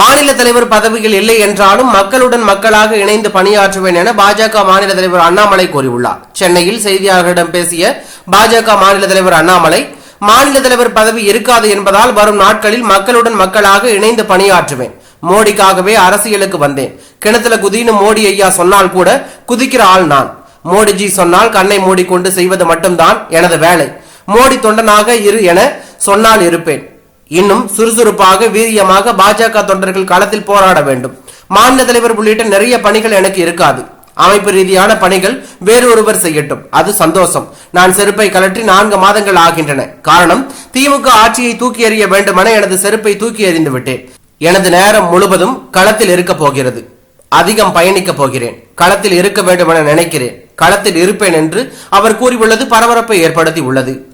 மாநில தலைவர் பதவியில் இல்லை என்றாலும் மக்களுடன் மக்களாக இணைந்து பணியாற்றுவேன் என பாஜக மாநில தலைவர் அண்ணாமலை கூறியுள்ளார். சென்னையில் செய்தியாளர்களிடம் பேசிய பாஜக மாநில தலைவர் அண்ணாமலை மாநில தலைவர் பதவி இருக்காது என்பதால் வரும் நாட்களில் மக்களுடன் மக்களாக இணைந்து பணியாற்றுவேன். மோடிக்காகவே அரசியலுக்கு வந்தேன். கிணத்துல குதின்னு மோடி ஐயா சொன்னால் கூட குதிக்கிற ஆள் நான். மோடிஜி சொன்னால் கண்ணை மூடிக்கொண்டு செய்வது மட்டும்தான் எனது வேலை. மோடி தொண்டனாக இரு என சொன்னால் இருப்பேன். இன்னும் சுறுசுறுப்பாக வீரியமாக பாஜக தொண்டர்கள் களத்தில் போராட வேண்டும். மாநில தலைவர் உள்ளிட்ட நிறைய பணிகள் எனக்கு இருக்காது. அமைப்பு ரீதியான பணிகள் வேறொருவர் செய்யட்டும். அது சந்தோஷம். நான் செருப்பை கலற்றி நான்கு மாதங்கள் ஆகின்றன. காரணம் திமுக ஆட்சியை தூக்கி எறிய வேண்டுமென எனது செருப்பை தூக்கி எறிந்து விட்டேன். எனது நேரம் முழுவதும் களத்தில் இருக்க போகிறது. அதிகம் பயணிக்க போகிறேன். களத்தில் இருக்க வேண்டும் என நினைக்கிறேன். களத்தில் இருப்பேன் என்று அவர் கூறியுள்ளது பரபரப்பை ஏற்படுத்தி உள்ளது.